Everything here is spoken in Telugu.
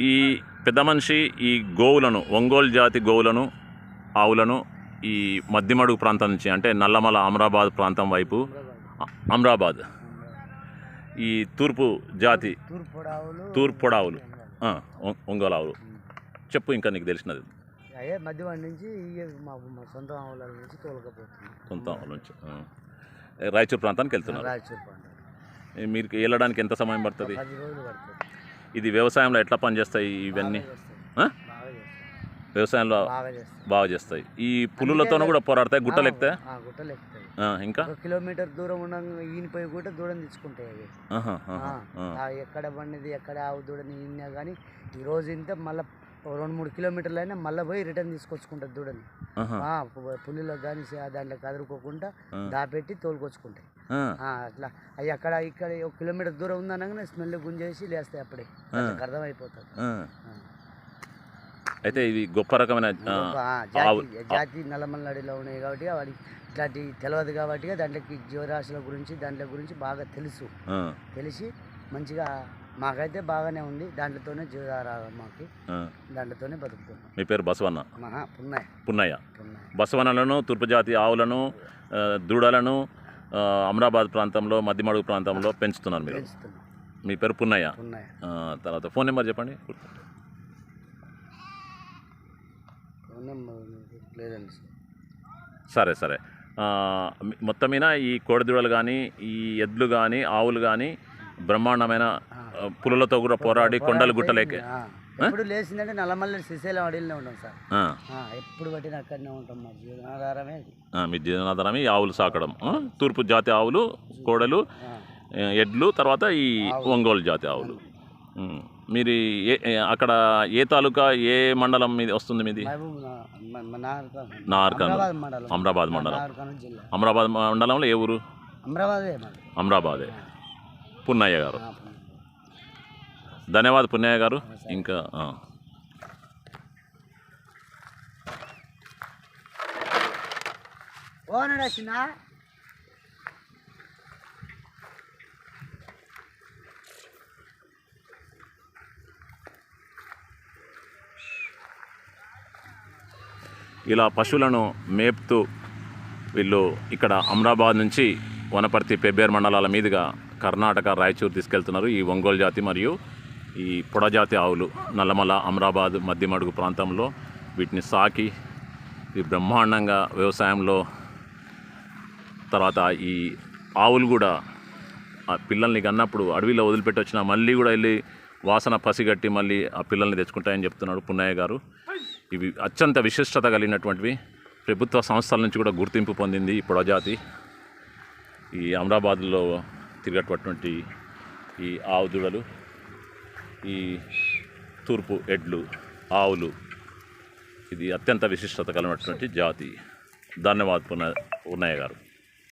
ఈ పెద్ద మనిషి ఈ గోవులను ఒంగోలు జాతి గోవులను ఆవులను ఈ మధ్యమడుగు ప్రాంతం నుంచి అంటే నల్లమల అమరాబాద్ ప్రాంతం వైపు అమరాబాద్. ఈ తూర్పు జాతి తూర్పు పొడావులు తూర్పు పొడావులు ఆ, ఒ- ఒంగోలు ఆవులు. చెప్పు ఇంకా నీకు తెలిసినది. అయ్యే మధ్యవాడి నుంచి సొంత ఆవుల నుంచి తోలకపోతుంది. సొంత ఆవుల నుంచి. రాయచూర్ ప్రాంతానికి వెళ్తున్నారు. రాయచూర్ ఏ, మీరు వెళ్ళడానికి ఎంత సమయం పడుతుంది? పది రోజులు పడుతుంది. ఇది వ్యవసాయంలో ఎట్లా పనిచేస్తాయి ఇవన్నీ? వ్యవసాయంలో బాగా చేస్తాయి. ఈ పులులతోనూ కూడా పోరాడతాయి గుట్టలు ఎక్కుతాయి ఆ, గుట్టలు ఎక్కుతాయి. ఇంకా? కిలోమీటర్ దూరం ఉండగా ఈనిపోయి కూడా దూరం తెచ్చుకుంటాయి ఎక్కడ బండిది ఎక్కడ ఆవు దూడని ఈనినా కానీ ఈ రోజు ఇంత మళ్ళీ రెండు మూడు కిలోమీటర్లు అయినా మళ్ళీ పోయి రిటర్న్ తీసుకొచ్చుకుంటుంది దూడని పులిలో కానీ దాంట్లో కదురుకోకుండా. దాపెట్టి తోలుకొచ్చుకుంటాయి అట్లా. అవి అక్కడ ఇక్కడ ఒక కిలోమీటర్ దూరం ఉందనగానే స్మెల్ గుంజేసి లేస్తాయి అప్పుడే. అర్థమైపోతుంది. అయితే ఇది గొప్ప రకమైన జాతి నల్లమల్లడిలో ఉన్నాయి కాబట్టి వాడికి ఇట్లాంటి తెలియదు కాబట్టి దాంట్లోకి జీవరాశుల గురించి దాంట్లో గురించి బాగా తెలుసు. తెలిసి మంచిగా మాకైతే బాగానే ఉంది. దాంట్లోనే జీవరాశి మాకు. దాంట్లోనే బతుకుతున్నాం. మీ పేరు బసవన్న? మహా పున్నయ్య. పున్నాయి బసవన్నలను తూర్పు జాతి ఆవులను దూడలను అమరాబాద్ ప్రాంతంలో మధ్యమడుగు ప్రాంతంలో పెంచుతున్నారు మీరు. మీ పేరు పున్నయ్య. తర్వాత ఫోన్ నెంబర్ చెప్పండి. లేదండి సరే. సరే మొత్తం మీద ఈ కోడిదూడలు కానీ ఈ ఎద్లు కానీ ఆవులు కానీ బ్రహ్మాండమైన పులులతో కూడా పోరాడి కొండలు గుట్టలేకే. ఎప్పుడు లేచిందంటే నల్లమల్లి శ్రీశైలం అడవిలోనే ఉంటాం సార్. ఎప్పుడు పట్టిన అక్కడనే ఉంటాం మా జీవనాధారమే మీ జీవనాధారం ఈ ఆవులు సాకడం. తూర్పు జాతి ఆవులు కోడలు ఎడ్లు తర్వాత ఈ ఒంగోలు జాతి ఆవులు. మీరు ఏ అక్కడ ఏ తాలూకా ఏ మండలం మీది వస్తుంది మీది? నార్కన్ అమరాబాద్ మండలం. అమరాబాద్ మండలంలో ఏ ఊరు? అమరాబాదే. అమరాబాదే. పున్నయ్య గారు. ధన్యవాద పున్నయ్య గారు. ఇంకా ఇలా పశువులను మేపుతూ వీళ్ళు ఇక్కడ అమరాబాద్ నుంచి వనపర్తి పెబ్బేరు మండలాల మీదుగా కర్ణాటక రాయచూరు తీసుకెళ్తున్నారు. ఈ ఒంగోలు జాతి మరియు ఈ పొడజాతి ఆవులు నల్లమల అమరాబాద్ మధ్యమడుగు ప్రాంతంలో వీటిని సాకి ఈ బ్రహ్మాండంగా వ్యవసాయంలో తర్వాత ఈ ఆవులు కూడా ఆ పిల్లల్ని కన్నప్పుడు అడవిలో వదిలిపెట్టి వచ్చిన మళ్ళీ కూడా వెళ్ళి వాసన పసిగట్టి మళ్ళీ ఆ పిల్లల్ని తెచ్చుకుంటాయని చెప్తున్నాడు పున్నయ్య గారు. ఇవి అత్యంత విశిష్టత కలిగినటువంటివి. ప్రభుత్వ సంస్థల నుంచి కూడా గుర్తింపు పొందింది ఈ పొడజాతి ఈ అమరాబాద్లో తిరిగేటటువంటి ఈ ఆవు దూడలు ఈ తూర్పు ఎడ్లు ఆవులు ఇది అత్యంత విశిష్టత కలిగినటువంటి జాతి. ధన్యవాద పున్న గారు